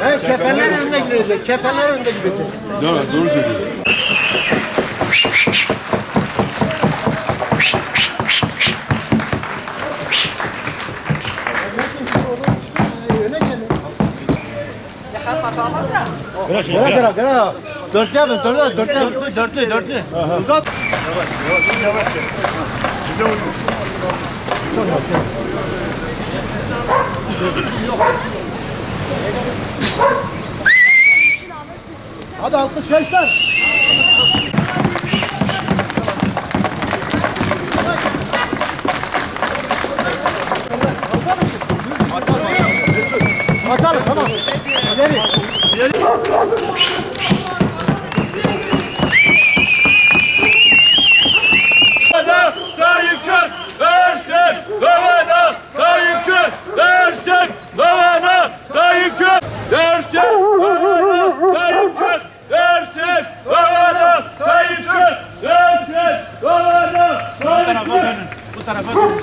He, kefenler önde gidecek. Kefenler önde gidecek. Mi? Doğru söylüyorsun. Gel gel gel. Dört yapın, dört dört yapın. Dörtlü dörtlü. Uzat. Hadi alkış gençler. İleri. Doğana sahip çık dersin. Doğana sahip çık dersin. Doğana sahip çık dersin. Doğana sahip çık dersin. Doğana sahip çık dersin. Doğana sahip çık. Bu tarafa dönün.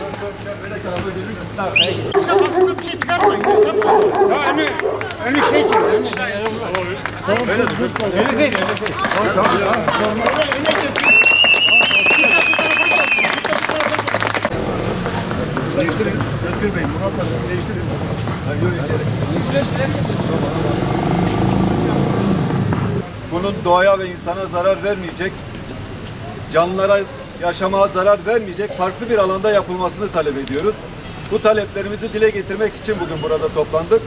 Kafasında bir şey çıkarmayın. Önü, önü şey çek. Öyle. Öyle değil. Değiştirin. Özgür Bey, Murat Hanım değiştirin. Ha, yürü içeri. Bunun doğaya ve insana zarar vermeyecek, canlılara yaşamaya zarar vermeyecek farklı bir alanda yapılmasını talep ediyoruz. Bu taleplerimizi dile getirmek için bugün burada toplandık.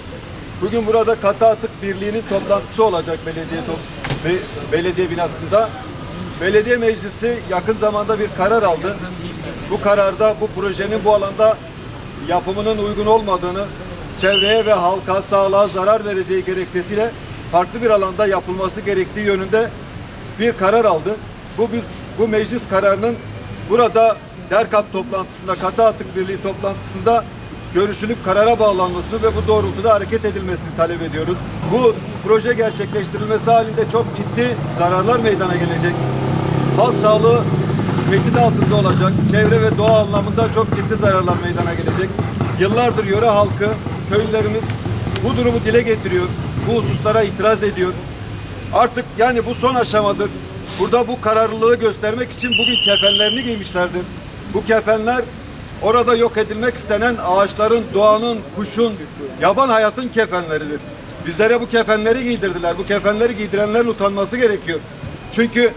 Bugün burada Katı Atık Birliği'nin toplantısı olacak belediye top- be- belediye binasında. Belediye meclisi yakın zamanda bir karar aldı. Bu kararda bu projenin bu alanda yapımının uygun olmadığını, çevreye ve halka, sağlığa zarar vereceği gerekçesiyle farklı bir alanda yapılması gerektiği yönünde bir karar aldı. Bu biz bu meclis kararının burada DERKAP toplantısında, Katı Atık Birliği toplantısında görüşülüp karara bağlanmasını ve bu doğrultuda hareket edilmesini talep ediyoruz. Bu proje gerçekleştirilmesi halinde çok ciddi zararlar meydana gelecek. Halk sağlığı tehdit altında olacak. Çevre ve doğa anlamında çok ciddi zararlar meydana gelecek. Yıllardır yöre halkı, köylülerimiz bu durumu dile getiriyor. Bu hususlara itiraz ediyor. Artık yani bu son aşamadır. Burada bu kararlılığı göstermek için bugün kefenlerini giymişlerdir. Bu kefenler orada yok edilmek istenen ağaçların, doğanın, kuşun, yaban hayatın kefenleridir. Bizlere bu kefenleri giydirdiler. Bu kefenleri giydirenlerin utanması gerekiyor. Çünkü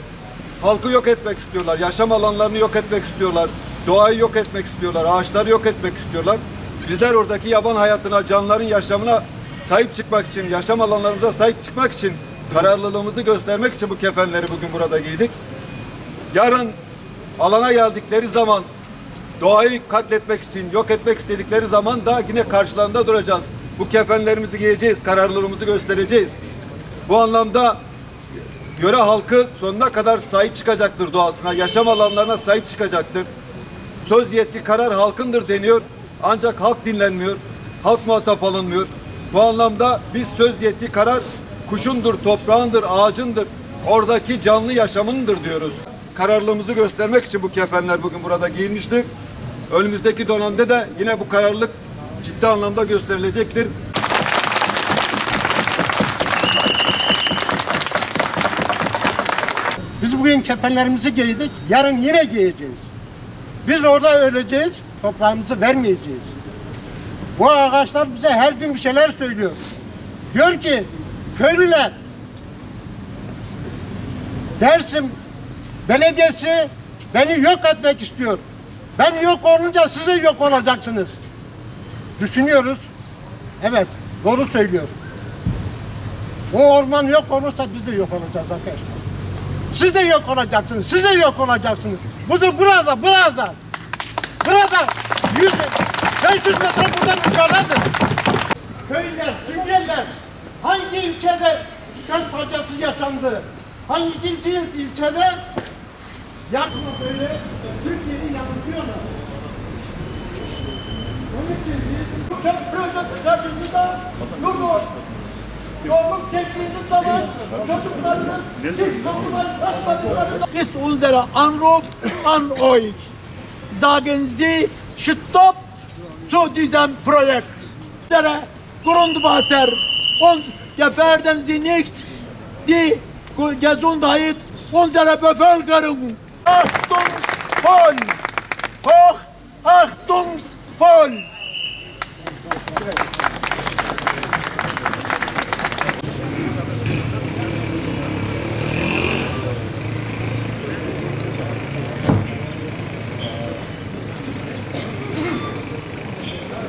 halkı yok etmek istiyorlar. Yaşam alanlarını yok etmek istiyorlar. Doğayı yok etmek istiyorlar. Ağaçları yok etmek istiyorlar. Bizler oradaki yaban hayatına, canlıların yaşamına sahip çıkmak için, yaşam alanlarımıza sahip çıkmak için kararlılığımızı göstermek için bu kefenleri bugün burada giydik. Yarın alana geldikleri zaman doğayı katletmek için, yok etmek istedikleri zaman da yine karşılarında duracağız. Bu kefenlerimizi giyeceğiz, kararlılığımızı göstereceğiz. Bu anlamda yöre halkı sonuna kadar sahip çıkacaktır doğasına, yaşam alanlarına sahip çıkacaktır. Söz yetki karar halkındır deniyor. Ancak halk dinlenmiyor. Halk muhatap alınmıyor. Bu anlamda biz söz yetki karar kuşundur, toprağındır, ağacındır. Oradaki canlı yaşamındır diyoruz. Kararlılığımızı göstermek için bu kefenler bugün burada giyilmiştir. Önümüzdeki dönemde de yine bu kararlılık ciddi anlamda gösterilecektir. Biz bugün kefenlerimizi giydik, yarın yine giyeceğiz. Biz orada öleceğiz, toprağımızı vermeyeceğiz. Bu ağaçlar bize her gün bir şeyler söylüyor. Diyor ki, köylüler, Dersim Belediyesi beni yok etmek istiyor. Ben yok olunca siz de yok olacaksınız. Düşünüyoruz. Evet, doğru söylüyor. O orman yok olursa biz de yok olacağız arkadaşlar. Siz de yok olacaksınız. Siz de yok olacaksınız. Budur burada, burada. Burada 100, 500 metre buradan yukarıdadır. Köyler, tüngeller hangi ilçede çöl parçası yaşandı? Hangi ilçe, ilçede Yapma böyle. Türkiye'yi yanıltıyorlar. Onun için biz projesi karşısında durun. Yolluk çektiğiniz zaman çocuklarınız kapıdan kaçmadıkları zaman ist unsere Anruf an euch. Sagen Sie Stopp zu diesem Projekt. Unsere Grundwasser und gefährden Sie nicht die Gesundheit unserer Bevölkerung. hochachtungsvoll, hochachtungsvoll.